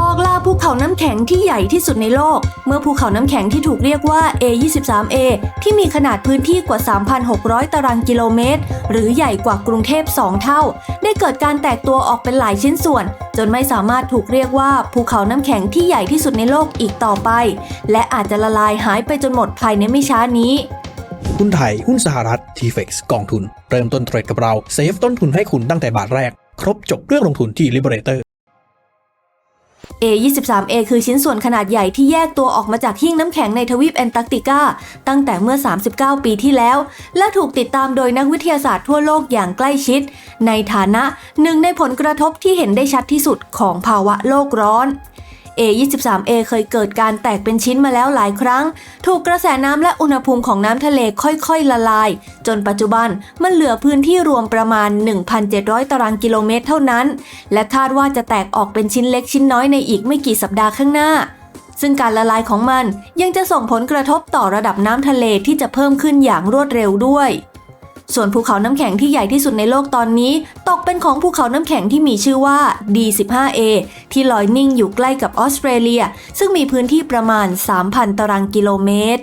บอกลาภูเขาน้ำแข็งที่ใหญ่ที่สุดในโลก เมื่อภูเขาน้ำแข็งที่ถูกเรียกว่า A23A ที่มีขนาดพื้นที่กว่า 3,600 ตารางกิโลเมตร หรือใหญ่กว่ากรุงเทพ 2 เท่า ได้เกิดการแตกตัวออกเป็นหลายชิ้นส่วน จนไม่สามารถถูกเรียกว่าภูเขาน้ำแข็งที่ใหญ่ที่สุดในโลกอีกต่อไป และอาจจะละลายหายไปจนหมดภายในไม่ช้านี้หุ้นไทย หุ้นสหรัฐ t f e x กองทุน เริ่มต้นเทรดกับเรา เซฟต้นทุนให้คุณตั้งแต่บาทแรก ครบจบเรื่องลงทุนที่ Liberator A23A คือชิ้นส่วนขนาดใหญ่ที่แยกตัวออกมาจากหิ้งน้ำแข็งในทวีปแอนตาร์กติกา ตั้งแต่เมื่อ 39 ปีที่แล้ว และถูกติดตามโดยนักวิทยาศาสตร์ทั่วโลกอย่างใกล้ชิด ในฐานะหนึ่งในผลกระทบที่เห็นได้ชัดที่สุดของภาวะโลกร้อน A23A เคยเกิดการแตกเป็นชิ้นมาแล้วหลายครั้ง ถูกกระแสน้ำและอุณหภูมิของน้ำทะเลค่อยๆ ละลาย จนปัจจุบันมันเหลือพื้นที่รวมประมาณ 1,700 ตารางกิโลเมตรเท่านั้น และคาดว่าจะแตกออกเป็นชิ้นเล็กชิ้นน้อยในอีกไม่กี่สัปดาห์ข้างหน้าซึ่งการละลายของมันยังจะส่งผลกระทบต่อระดับน้ำทะเลที่จะเพิ่มขึ้นอย่างรวดเร็วด้วย ส่วนภูเขาน้ำแข็งที่ใหญ่ที่สุดในโลกตอนนี้ ตกเป็นของภูเขาน้ำแข็งที่มีชื่อว่า D15A ที่ลอยนิ่งอยู่ใกล้กับออสเตรเลีย ซึ่งมีพื้นที่ประมาณ 3,000 ตารางกิโลเมตร